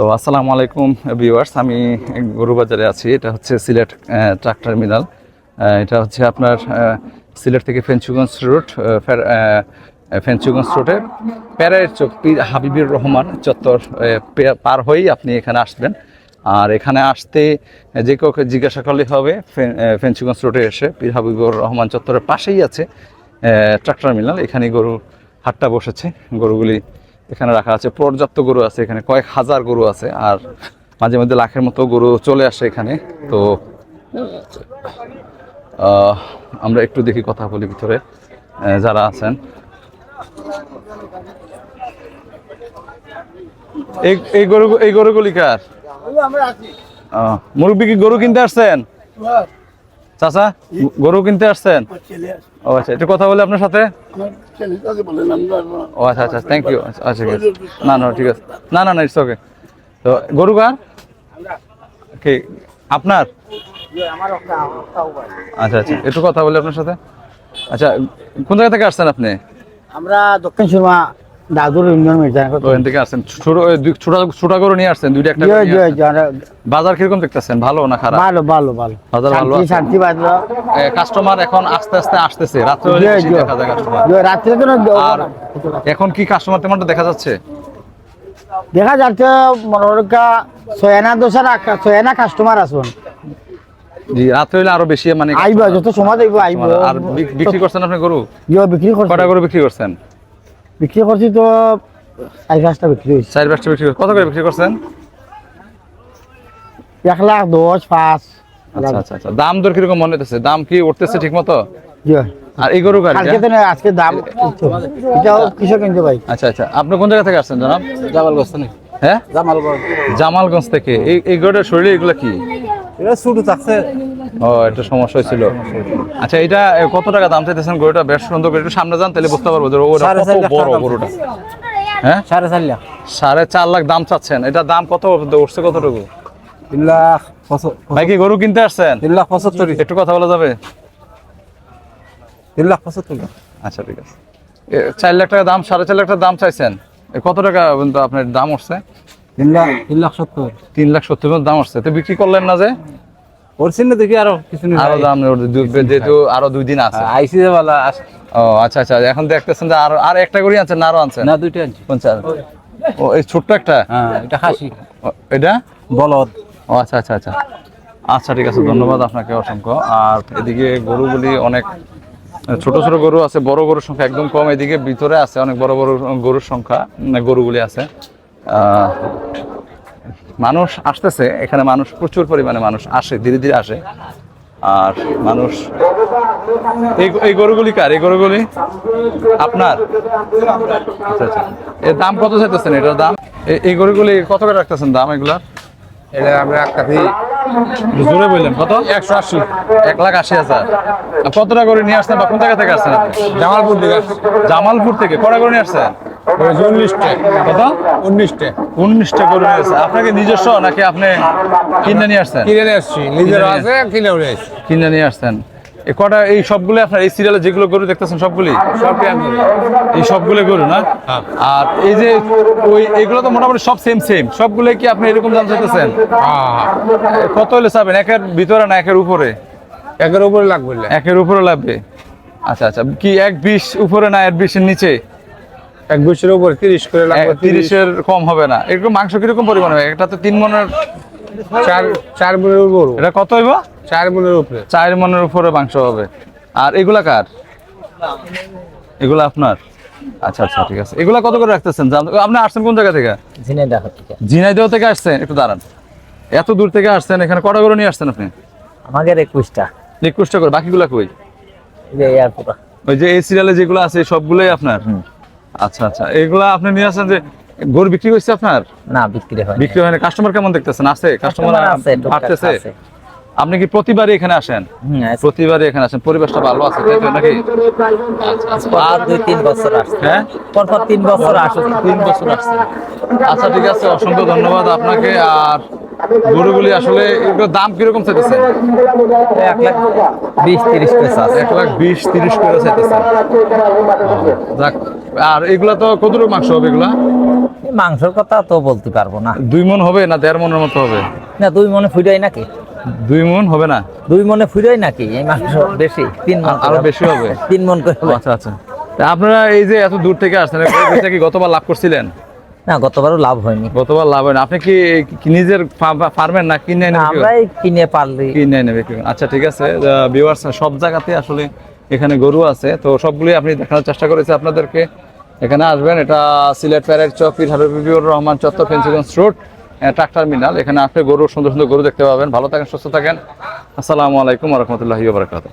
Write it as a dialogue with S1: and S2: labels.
S1: তো আসসালামু আলাইকুম ভিউয়ার্স আমি গরুবাজারে আছি। এটা হচ্ছে সিলেট ট্রাক টার্মিনাল। এটা হচ্ছে আপনার সিলেট থেকে ফেঞ্চুগঞ্জ রোড ফেঞ্চুগঞ্জ রোডে প্যারায়ের চোখ পীর হাবিবুর রহমান চত্বর পার হয়েই আপনি এখানে আসবেন। আর এখানে আসতে যে কাউকে জিজ্ঞাসা করলে হবে ফেঞ্চুগঞ্জ রোডে এসে পীর হাবিবুর রহমান চত্বরের পাশেই আছে ট্রাক টার্মিনাল। এখানে গরু হাটটা বসেছে। গরুগুলি এখানে রাখা আছে পর্যাপ্ত গরু আছে এখানে কয়েক হাজার গরু আছে আর মাঝে মধ্যে লাখের মতো গরু চলে আসে এখানে। তো আমরা একটু দেখি কথা বলি ভিতরে যারা আছেন। এই এই গরু এই গরুগুলি কার? মুরব্বী কি গরু কিনতে আসছেন? চাচা গরু কিনতে আসছেন? ও আচ্ছা একটু কথা বলে আপনার সাথে? ও আচ্ছা আচ্ছা থ্যাংক ইউ আচ্ছা ঠিক আছে। না না ঠিক আছে। না না না ইটস ওকে তো গরু কার? কি আপনার? আচ্ছা আচ্ছা একটু কথা বলি আপনার সাথে। আচ্ছা কোন জায়গা থেকে আসছেন আপনি?
S2: আমরা দক্ষিণ সুরমা দাদুর ইউনিয়ন মির্জা
S1: ওখান থেকে আসছেন। ছোট ছোট ছোট নিয়ে আসছেন দুইটা একটা করে নিয়ে আসছেন। বাজার কীরকম দেখতেছেন? ভালো না খারাপ?
S2: ভালো ভালো ভালো।
S1: বাজার ভালো
S2: শান্তি
S1: আছে? কাস্টমার এখন আস্তে আস্তে আসতেছে। রাত্রে। দেখা যায় কাস্টমার
S2: রাত্রে তো
S1: আর এখন কি কাস্টমার তেমনটা দেখা যাচ্ছে?
S2: দেখা যাচ্ছে মনোরকা ছয়না দোষার ছয়না কাস্টমার আসুন
S1: জি হলে আরও বেশি মানে
S2: আইব যত সময় আইব আইব।
S1: আর বিক্রি করছেন আপনি গরু?
S2: বিক্রি করছি।
S1: কটা গরু বিক্রি করছেন?
S2: বিক্রি করছি তো চারি পাঁচটা বিক্রি হয়েছে।
S1: চার পাঁচটা বিক্রি। কত করে বিক্রি করছেন?
S2: এক লাখ দশ পাঁচ।
S1: আচ্ছা আচ্ছা আচ্ছা। দাম দর কীরকম মনে হতেছে দাম কি উঠতেছে ঠিক মতো। আর এই গরু
S2: তো না, আজকে দাম এটাও কিসব কিনতে ভাই।
S1: আচ্ছা আচ্ছা। আপনি কোন জায়গা থেকে আসছেন জনাব?
S2: জামালগঞ্জ থেকে।
S1: হ্যাঁ?
S2: জামালগঞ্জ।
S1: জামালগঞ্জ থেকে। এই এই গরুটার শরীরে এগুলো কি?
S2: এটা ছোটো থাকছে।
S1: ও এটা সমস্যা হয়েছিল। আচ্ছা এটা কত টাকা দাম চাইতেছেন গরুটা? বেশ সুন্দর করে একটু সামনে যান তাহলে বুঝতে পারব যে ওটা কত বড়
S2: টাকা দাম
S1: গরুটা। হ্যাঁ?
S2: সাড়ে চার লাখ।
S1: সাড়ে চার লাখ দাম চাচ্ছেন। এটা দাম কত উঠছে কতটুকু?
S2: তিন লাখ
S1: ভাই কি গরু কিনতে আসছেন?
S2: তিন লাখ পঁচাত্তর।
S1: একটু কথা বলা যাবে?
S2: তিন লাখ পঁচাত্তর।
S1: আচ্ছা ঠিক আছে। চার লাখ টাকা দাম সাড়ে চার লাখ টাকা দাম চাইছেন। কত টাকা আপনার দাম উঠছে?
S2: তিন লাখ তিন লাখ সত্তর।
S1: তিন লাখ সত্তর দাম উঠছে। তো বিক্রি করলেন না যে?
S2: দেখি আরও কিছু
S1: আরও দাম যেহেতু আরও দুই দিন আছে।
S2: আইসি বালা
S1: ও আচ্ছা আচ্ছা এখন দেখতেছেন যে আরও আর একটা করে আনছেন না আরও আনছেন?
S2: না দুইটা আনছি।
S1: পঞ্চাশ। ও এই ছোট্ট একটা?
S2: হ্যাঁ এটা
S1: ও, এটা?
S2: বলদ।
S1: ও আচ্ছা আচ্ছা আচ্ছা। আচ্ছা ঠিক আছে ধন্যবাদ আপনাকে অসংখ্য। আর এদিকে গরুগুলি অনেক ছোট ছোট গরু আছে বড় গরুর সংখ্যা একদম কম। এদিকে ভিতরে আছে অনেক বড় বড় গরুর সংখ্যা উম, গরুগুলি আছে। আহ, মানুষ আসতেছে এখানে মানুষ প্রচুর পরিমাণে মানুষ আসে ধীরে ধীরে আসে। আর মানুষ এই গরুগুলি কার? এই গরুগুলি আপনার? আচ্ছা আচ্ছা। এর দাম কত চাইতেছেন? এটার দাম? এই গরুগুলি কত করে রাখতেছেন দাম এগুলার
S2: এটা আমরা একটা
S1: জোরে বললেন কত? একশো আশি। এক লাখ আশি হাজার। আর কত করে নিয়ে আসছেন বা কোন জায়গা থেকে আসছেন আপনি?
S2: জামালপুর দিকে
S1: জামালপুর থেকে। কটা করে নিয়ে আসছেন?
S2: উনিশটা।
S1: কত?
S2: উনিশটা।
S1: উনিশটা করে নিয়ে আসছেন আপনাকে নিজস্ব নাকি আপনি কিনে নিয়ে আসছেন?
S2: কিনে নিয়ে আসছি। নিজের
S1: কিনে
S2: আছে কিনে নিয়ে আসছি।
S1: কিনে নিয়ে আসছেন। এই কটা এই সবগুলো আপনার এই সিরিয়ালে যেগুলো গরু দেখতেছেন সবগুলি?
S2: সব
S1: এই সবগুলো গরু না?
S2: হ্যাঁ।
S1: আর এই যে ওই এগুলো তো মোটামুটি সব সেম সেম সবগুলো কি আপনি এরকম দাম চাইতেছেন?
S2: হ্যাঁ।
S1: কত হলে চাবেন? একের ভিতরে না একের উপরে?
S2: একের উপরে লাগবে।
S1: একের উপরে লাগবে। আচ্ছা আচ্ছা। কি এক বিশ উপরে না এক বিশের নিচে?
S2: এক বছরের উপরে তিরিশ করে লাগবে
S1: তিরিশের কম হবে না। এরকম মাংস কীরকম পরিমাণ হবে? এটা তো তিন মনের
S2: চার চার মনের উপরে।
S1: এটা কত হইব?
S2: চার মনের উপরে।
S1: চার মনের উপরে মাংস হবে। আর এগুলা কার? এগুলা আপনার? আচ্ছা আচ্ছা ঠিক আছে। এগুলা কত করে রাখতেছেন? আপনি আসছেন কোন জায়গা থেকে?
S2: ঝিনাইদহ থেকে।
S1: ঝিনাইদহ থেকে আসছেন? একটু দাঁড়ান। এত দূর থেকে আসছেন? এখানে কটা করে নিয়ে আসছেন আপনি?
S2: আমাদের একুশটা।
S1: একুশটা করে বাকিগুলা কই? ওই যে এই সিরিয়ালে যেগুলো আছে সবগুলোই আপনার? আচ্ছা আচ্ছা। এগুলা আপনি নিয়ে আসেন যে গরু বিক্রি হয়েছে আপনার?
S2: না বিক্রি হয়
S1: বিক্রি হয় না কাস্টমার কেমন দেখতেছেন? আছে? কাস্টমার
S2: আছে,
S1: আসতেছে
S2: আছে।
S1: আপনি কি প্রতিবারই এখানে আসেন? প্রতিবারই এখানে আসেন। পরিবেশটা ভালো আছে তাই তো নাকি?
S3: আর দুই তিন বছর আসছে।
S1: হ্যাঁ?
S3: পরপর তিন বছর আসছে।
S1: তিন বছর আসছে। আচ্ছা ঠিক আছে। অসংখ্য ধন্যবাদ আপনাকে। আর গরুগুলি আসলে এগুলোর দাম কীরকম চাইতেছেন
S3: এক লাখ বিশ তিরিশ আছে
S1: এক লাখ বিশ তিরিশ করে চাইতেছেন যাক আর এগুলা তো কতটুকু মাংস হবে এগুলা?
S3: মাংসের কথা তো বলতে পারব না।
S1: দুই মন হবে না দেড় মনের মতো হবে?
S3: না দুই মনে ফুটাই নাকি?
S1: দুই মন হবে না?
S3: দুই মনে ফুটাই নাকি? এই মাংস বেশি তিন মন আরও
S1: বেশি হবে?
S3: তিন মন করে।
S1: আচ্ছা আচ্ছা। আপনারা এই যে এত দূর থেকে আসছেন কি গতবার লাভ করছিলেন?
S3: না গতবারও লাভ হয়নি।
S1: গতবার লাভ হয় না আপনি কি নিজের ফার্মের না কিনে
S3: না,
S1: নেবে
S3: আমরাই কিনে পারলি।
S1: কিনে নেবে আচ্ছা ঠিক আছে। ভিউয়ার্স সব জায়গাতে আসলে এখানে গরু আছে। তো সবগুলোই আপনি দেখানোর চেষ্টা করেছে আপনাদেরকে। এখানে আসবেন। এটা সিলেট প্যারেড চক হাবিবুর রহমান চত্বর ফেন্সিগঞ্জ রোড ট্রাক্টর মিনাল। এখানে আপনি গরু সুন্দর সুন্দর গরু দেখতে পাবেন। ভালো থাকেন সুস্থ থাকেন। আসসালামু আলাইকুম রহমতুল্লাহি বারকাত